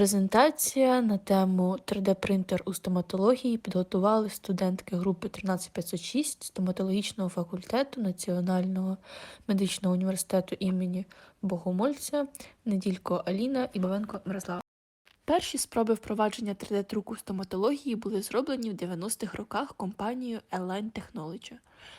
Презентація на тему 3D-принтер у стоматології підготували студентки групи 13506 стоматологічного факультету Національного медичного університету імені Богомольця Неділько Аліна і Бавенко Мирослава. Перші спроби впровадження 3D-друку стоматології були зроблені в 90-х роках компанією Align Technology.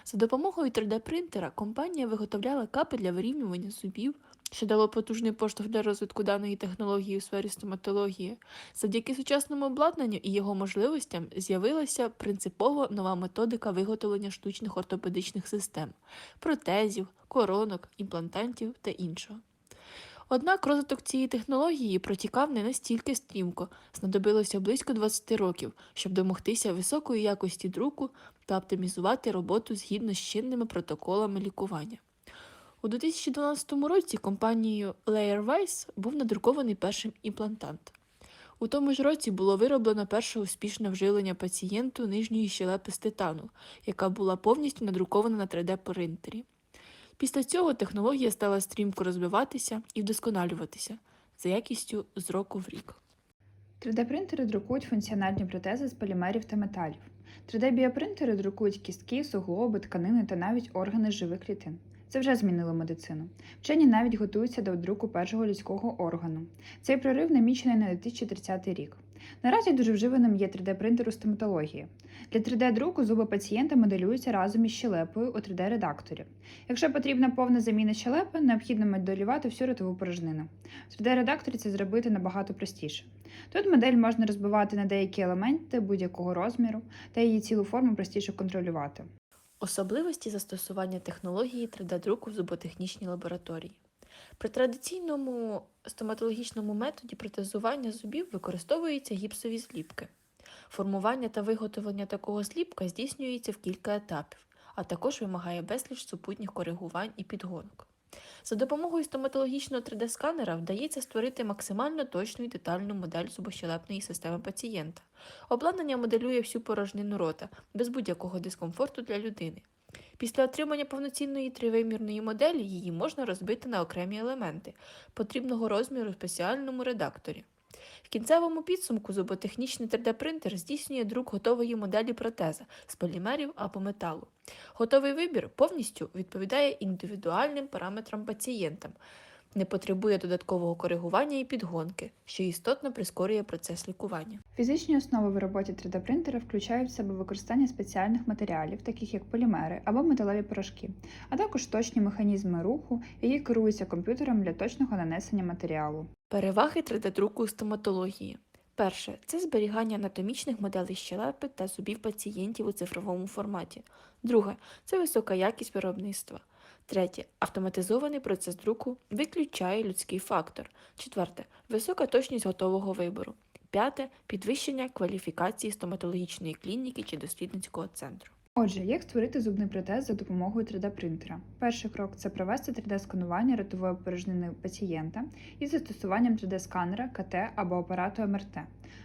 За допомогою 3D-принтера компанія виготовляла капи для вирівнювання зубів, що дало потужний поштовх для розвитку даної технології у сфері стоматології. Завдяки сучасному обладнанню і його можливостям з'явилася принципово нова методика виготовлення штучних ортопедичних систем, протезів, коронок, імплантантів та іншого. Однак розвиток цієї технології протікав не настільки стрімко, знадобилося близько 20 років, щоб домогтися високої якості друку та оптимізувати роботу згідно з чинними протоколами лікування. У 2012 році компанією Layerwise був надрукований перший імплантант. У тому ж році було вироблено перше успішне вживлення пацієнту нижньої щелепи з титану, яка була повністю надрукована на 3D-принтері. Після цього технологія стала стрімко розвиватися і вдосконалюватися за якістю з року в рік. 3D-принтери друкують функціональні протези з полімерів та металів. 3D-біопринтери друкують кістки, суглоби, тканини та навіть органи живих клітин. Це вже змінило медицину. Вчені навіть готуються до друку першого людського органу. Цей прорив намічений на 2030 рік. Наразі дуже вживаним є 3D-принтер у стоматології. Для 3D-друку зуби пацієнта моделюються разом із щелепою у 3D-редакторі. Якщо потрібна повна заміна щелепи, необхідно моделювати всю ротову порожнину. В 3D-редакторі це зробити набагато простіше. Тут модель можна розбивати на деякі елементи будь-якого розміру, та її цілу форму простіше контролювати. Особливості застосування технології 3D-друку в зуботехнічній лабораторії. При традиційному стоматологічному методі протезування зубів використовуються гіпсові зліпки. Формування та виготовлення такого зліпка здійснюється в кілька етапів, а також вимагає безліч супутніх коригувань і підгонок. За допомогою стоматологічного 3D-сканера вдається створити максимально точну і детальну модель зубощелепної системи пацієнта. Обладнання моделює всю порожнину рота без будь-якого дискомфорту для людини. Після отримання повноцінної тривимірної моделі її можна розбити на окремі елементи потрібного розміру в спеціальному редакторі. В кінцевому підсумку зуботехнічний 3D-принтер здійснює друк готової моделі протеза з полімерів або металу. Готовий вибір повністю відповідає індивідуальним параметрам пацієнта, не потребує додаткового коригування і підгонки, що істотно прискорює процес лікування. Фізичні основи в роботі 3D-принтера включають в себе використання спеціальних матеріалів, таких як полімери або металеві порошки, а також точні механізми руху, які керуються комп'ютером для точного нанесення матеріалу. Переваги 3D-друку у стоматології. Перше це зберігання анатомічних моделей щелепи та зубів пацієнтів у цифровому форматі. Друге це висока якість виробництва. Третє автоматизований процес друку виключає людський фактор. Четверте висока точність готового вибору. П'яте підвищення кваліфікації стоматологічної клініки чи дослідницького центру. Отже, як створити зубний протез за допомогою 3D-принтера? Перший крок це провести 3D-сканування ротової порожнини пацієнта із застосуванням 3D-сканера, КТ або апарату МРТ.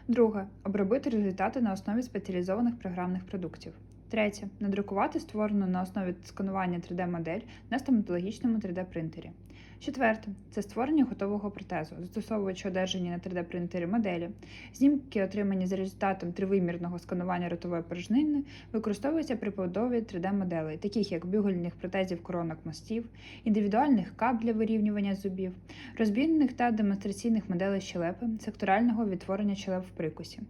Друге обробити результати на основі спеціалізованих програмних продуктів. Третє надрукувати створену на основі сканування 3D-модель на стоматологічному 3D-принтері. Четверте це створення готового протезу, застосовуючи одержані на 3D-принтері моделі. Знімки, отримані за результатом тривимірного сканування ротової порожнини, використовуються при побудові 3D-моделей, таких як бюгельних протезів коронок мостів, індивідуальних кап для вирівнювання зубів, розбірних та демонстраційних моделей щелепи, секторального відтворення щелеп в прикусі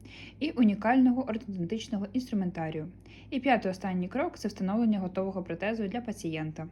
і унікального ортодонтичного інструментарію. І п'ятий останній крок це встановлення готового протезу для пацієнта.